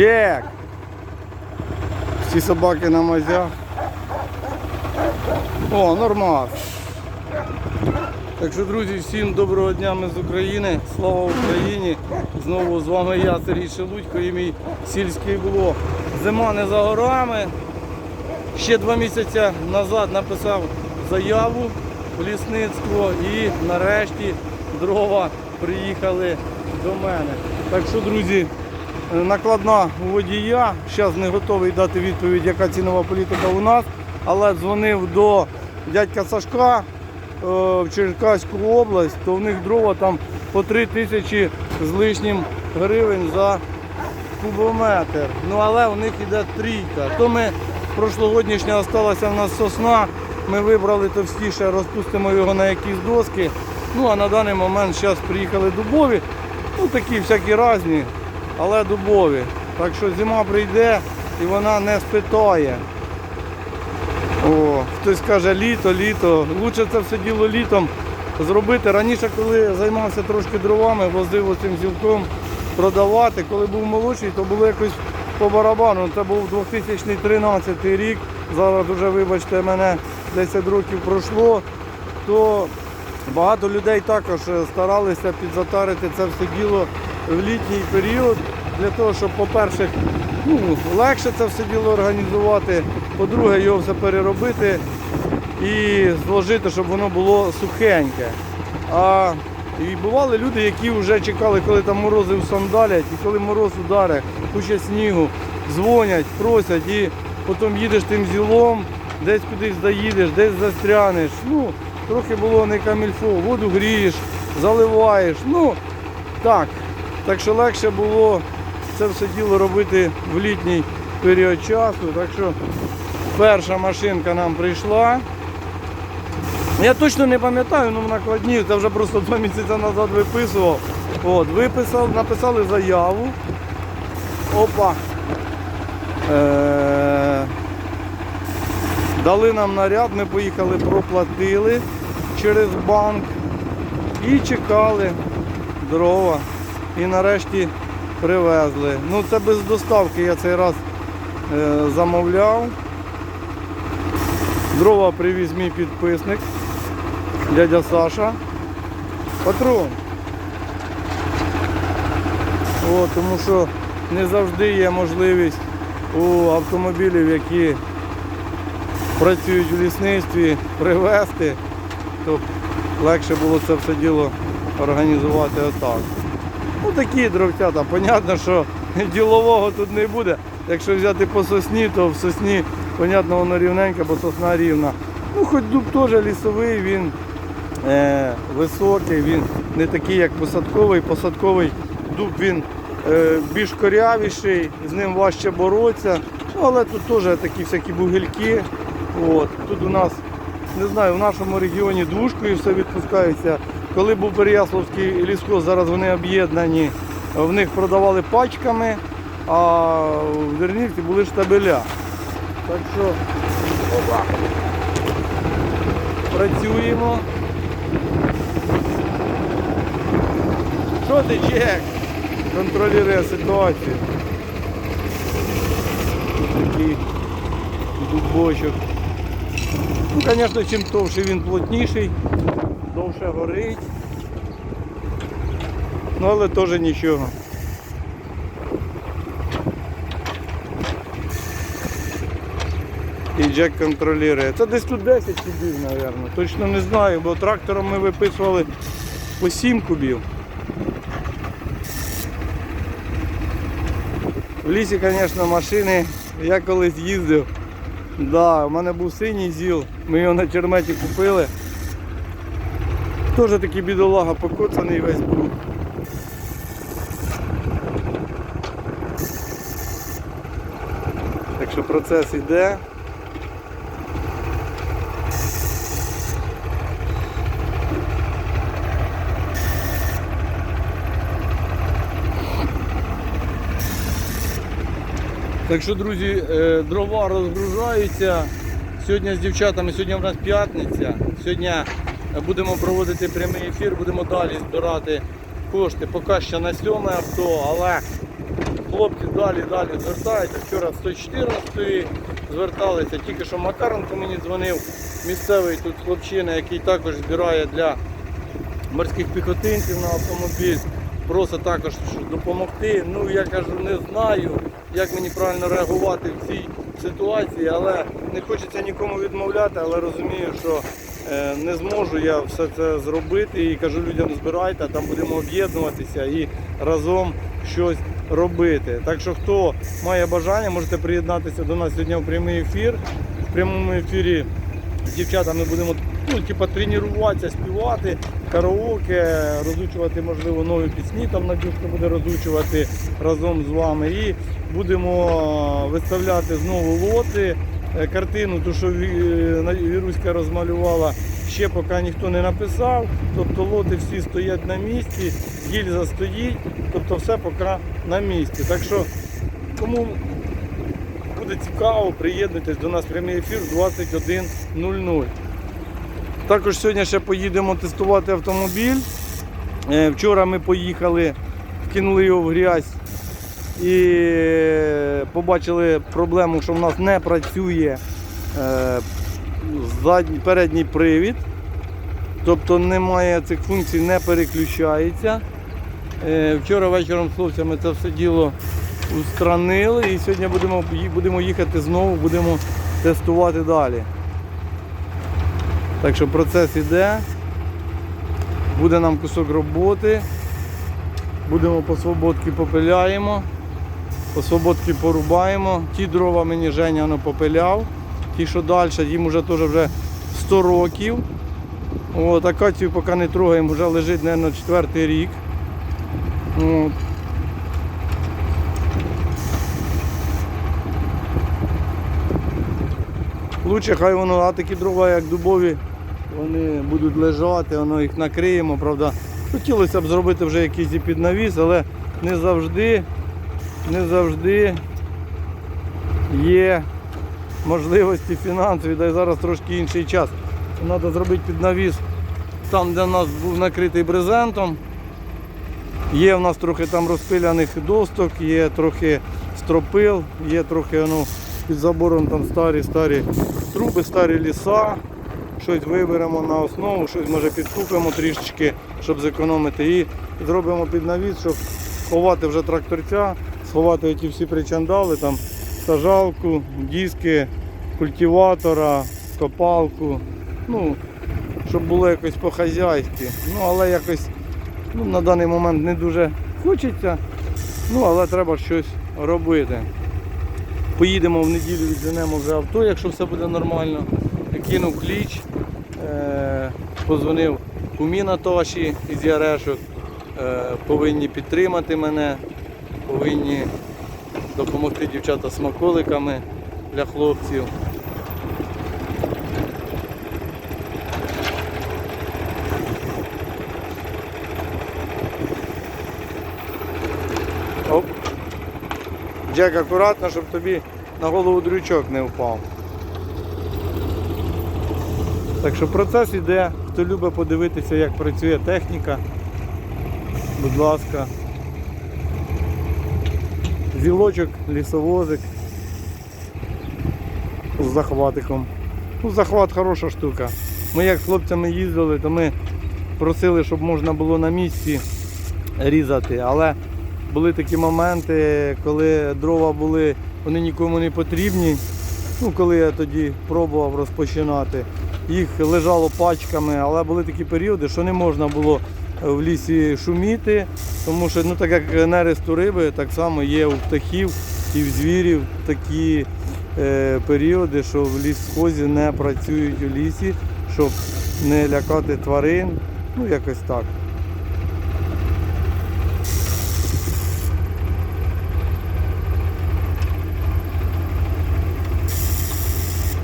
Джек! Всі собаки на мазях. О, нормально. Так що, друзі, всім доброго дня ми з України. Слава Україні! Знову з вами я, Сергій Шелудько і мій сільський блог. Зима не за горами. Ще два місяці назад написав заяву в лісництво і нарешті дрова приїхали до мене. Так що, друзі, накладна у водія. Зараз не готовий дати відповідь, яка цінова політика у нас, але дзвонив до дядька Сашка е, в Черкаську область, то в них дрова там по 3 тисячі з лишнім гривень за кубометр. Ну але у них іде трійка. То ми прошлогоднішня осталася в нас сосна. Ми вибрали товстіше, розпустимо його на якісь доски. Ну а на даний момент зараз приїхали дубові. Ну такі всякі різні, але дубові. Так що зима прийде і вона не спитає. О, хтось каже літо, літо. Лучше це все діло літом зробити. Раніше, коли займався трошки дровами, возив оцим зілком продавати. Коли був молодший, то було якось по барабану. Це був 2013 рік. Зараз вже, вибачте, мене 10 років пройшло. То багато людей також е, старалися підзатарити це все діло в літній період. Для того, щоб, по-перше, ну, легше це все діло організувати, по-друге, його все переробити і зложити, щоб воно було сухеньке. А і бували люди, які вже чекали, коли там морози сандалять, і коли мороз ударе, куча снігу, дзвонять, просять, і потім їдеш тим зілом, десь кудись заїдеш, десь застрянеш. Ну, трохи було не камільфо, воду грієш, заливаєш. Ну, так. Так що легше було це все діло робити в літній період часу. Так що перша машинка нам прийшла. Я точно не пам'ятаю, ну в накладні, це вже просто два місяці назад виписував. От, виписав, написали заяву. Опа. Е- дали нам наряд, ми поїхали, проплатили через банк і чекали дрова. І нарешті привезли. Ну це без доставки я цей раз е, замовляв. Дрова привіз мій підписник, дядя Саша. Патрон. О, тому що не завжди є можливість у автомобілів, які працюють в лісництві, привезти, то легше було це все діло організувати отак. Ну такі дровцята, понятно, що ділового тут не буде. Якщо взяти по сосні, то в сосні, понятно, воно рівненьке, бо сосна рівна. Ну, хоч дуб теж лісовий, він е, високий, він не такий, як посадковий. Посадковий дуб він е, більш корявіший, з ним важче боротися. Ну, але тут теж такі всякі бугельки. От. Тут у нас, не знаю, в нашому регіоні двушкою все відпускається. Коли був Переяславський лісхоз, зараз вони об'єднані, в них продавали пачками, а в Дернівці були штабеля. Так що опа, працюємо. Що ти, Джек? Контролює ситуацію. Такий дубочок. Ну, звісно, чим товше він плотніший, довше горить. Ну, але теж нічого. І Джек контролює. Це десь тут 10 кубів, мабуть. Точно не знаю, бо трактором ми виписували по 7 кубів. В лісі, звісно, машини. Я колись їздив. Да, у мене був синій зіл, ми його на черметі купили. Теж такий бідолага покоцаний весь був. Так що процес іде. Так що, друзі, е, дрова розгружаються. Сьогодні з дівчатами, сьогодні в нас п'ятниця. Сьогодні будемо проводити прямий ефір, будемо далі збирати кошти. Поки що на сьоме авто, але хлопці далі, далі звертаються. Вчора 114 зверталися, тільки що Макаренко мені дзвонив, місцевий тут хлопчина, який також збирає для морських піхотинців на автомобіль. Просить також допомогти. Ну я кажу, не знаю, як мені правильно реагувати в цій ситуації, але не хочеться нікому відмовляти, але розумію, що не зможу я все це зробити і кажу людям збирайте, там будемо об'єднуватися і разом щось робити. Так що хто має бажання, можете приєднатися до нас сьогодні в прямий ефір. В прямому ефірі з дівчатами будемо ну, типа, тренуватися, співати, караоке, розучувати, можливо, нові пісні. Там Надюшка буде розучувати разом з вами. І будемо виставляти знову лоти. Е, Картину, ту, що Віруська розмалювала, ще поки ніхто не написав. Тобто лоти всі стоять на місці, гільза стоїть, тобто все поки на місці. Так що кому буде цікаво, приєднуйтесь до нас прямий ефір в 21.00. Також сьогодні ще поїдемо тестувати автомобіль. Е, Вчора ми поїхали, вкинули його в грязь і побачили проблему, що в нас не працює е, передній привід. Тобто немає цих функцій, не переключається. Е, Вчора вечором з хлопцями це все діло устранили і сьогодні будемо, будемо їхати знову, будемо тестувати далі. Так що процес іде. Буде нам кусок роботи. Будемо по свободки попиляємо, по свободки порубаємо. Ті дрова мені Женя воно попиляв. Ті, що далі, їм вже теж вже 100 років. От, акацію поки не трогаємо, вже лежить, мабуть, четвертий рік. От. Лучше хай воно, а такі дрова, як дубові, вони будуть лежати, воно їх накриємо, правда. Хотілося б зробити вже якийсь і піднавіс, але не завжди, не завжди є можливості фінансові, да й зараз трошки інший час. Треба зробити піднавіс там, де в нас був накритий брезентом. Є в нас трохи там розпиляних досток, є трохи стропил, є трохи ну, під забором там старі старі труби, старі ліса. Щось виберемо на основу, щось може підкупимо трішечки, щоб зекономити. І зробимо під навіс, щоб сховати вже тракторця, сховати ті всі причандали, там сажалку, диски, культиватора, копалку. Ну, щоб було якось по-хазяйськи. Ну, але якось ну, на даний момент не дуже хочеться. Ну, але треба щось робити. Поїдемо в неділю, відженемо вже авто, якщо все буде нормально. Кинув кліч, е- позвонив кумі Наташі із Ярешок. Е- повинні підтримати мене, повинні допомогти дівчата смаколиками для хлопців. Оп. Джек, акуратно, щоб тобі на голову дрючок не впав. Так що процес іде. Хто любить подивитися, як працює техніка, будь ласка. Зілочок, лісовозик з захватиком. Ну, захват хороша штука. Ми як з хлопцями їздили, то ми просили, щоб можна було на місці різати, але були такі моменти, коли дрова були, вони нікому не потрібні. Ну, коли я тоді пробував розпочинати, їх лежало пачками, але були такі періоди, що не можна було в лісі шуміти, тому що ну, так як нересту риби, так само є у птахів і в звірів такі е, періоди, що в лісхозі не працюють у лісі, щоб не лякати тварин. Ну, якось так.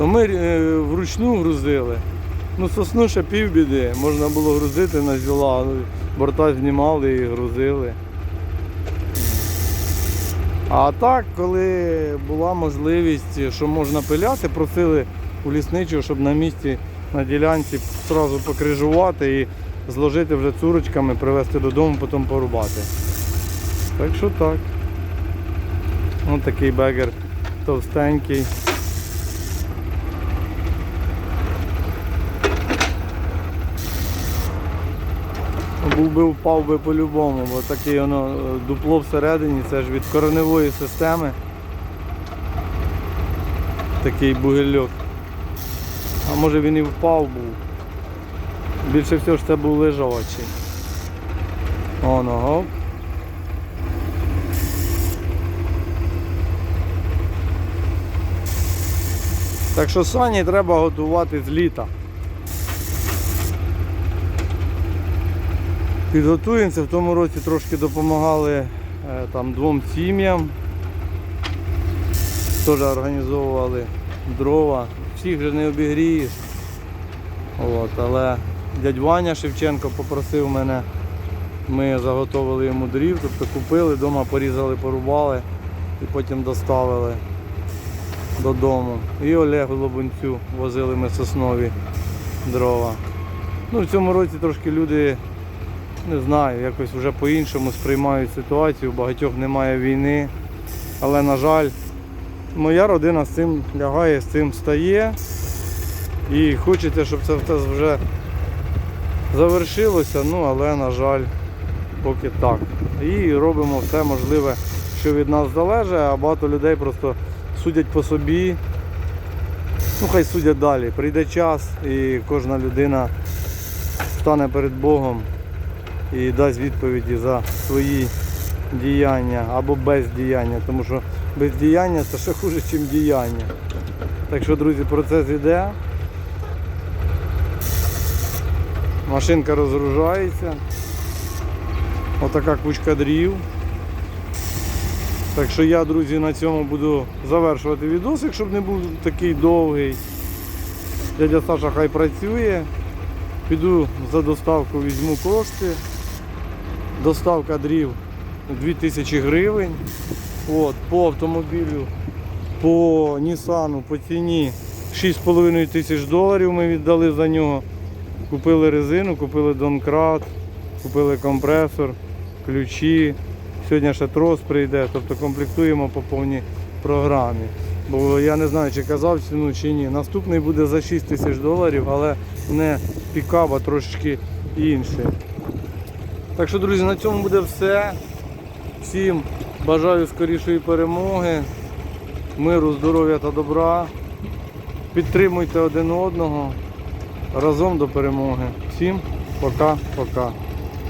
то ми е, вручну грузили. Ну, сосну ще півбіди, можна було грузити на зіла, борта знімали і грузили. А так, коли була можливість, що можна пиляти, просили у лісничого, щоб на місці на ділянці одразу покрижувати і зложити вже цурочками, привезти додому, потім порубати. Так що так. Ось такий бегер товстенький. Був би впав би по-любому, бо таке воно е, дупло всередині, це ж від кореневої системи. Такий бугельок. А може він і впав був. Більше всього ж це був лежачий. Оно, гоп. Так що сані треба готувати з літа. Підготуємося, в тому році трошки допомагали е, там двом сім'ям. Теж організовували дрова. Всіх же не обігрієш. От, але дядь Ваня Шевченко попросив мене, ми заготовили йому дрів, тобто купили, вдома порізали, порубали і потім доставили додому. І Олегу Лобунцю возили ми соснові дрова. Ну, в цьому році трошки люди, не знаю, якось вже по-іншому сприймають ситуацію, у багатьох немає війни. Але, на жаль, моя родина з цим лягає, з цим стає. І хочеться, щоб це все вже завершилося, ну але, на жаль, поки так. І робимо все можливе, що від нас залежить, а багато людей просто судять по собі. Ну, хай судять далі. Прийде час і кожна людина стане перед Богом і дасть відповіді за свої діяння або бездіяння, тому що бездіяння це ще хуже, ніж діяння. Так що, друзі, процес іде. Машинка розгружається. Отака кучка дрів. Так що я, друзі, на цьому буду завершувати відосик, щоб не був такий довгий. Дядя Саша хай працює. Піду за доставку, візьму кошти. Доставка дрів 2000 гривень. От, по автомобілю, по Нісану, по ціні 6,5 тисяч доларів ми віддали за нього. Купили резину, купили донкрат, купили компресор, ключі. Сьогодні ще трос прийде, тобто комплектуємо по повній програмі. Бо я не знаю, чи казав ціну чи ні. Наступний буде за 6 тисяч доларів, але не пікап, а трошечки інший. Так що, друзі, на цьому буде все. Всім бажаю скорішої перемоги, миру, здоров'я та добра. Підтримуйте один одного. Разом до перемоги. Всім пока-пока.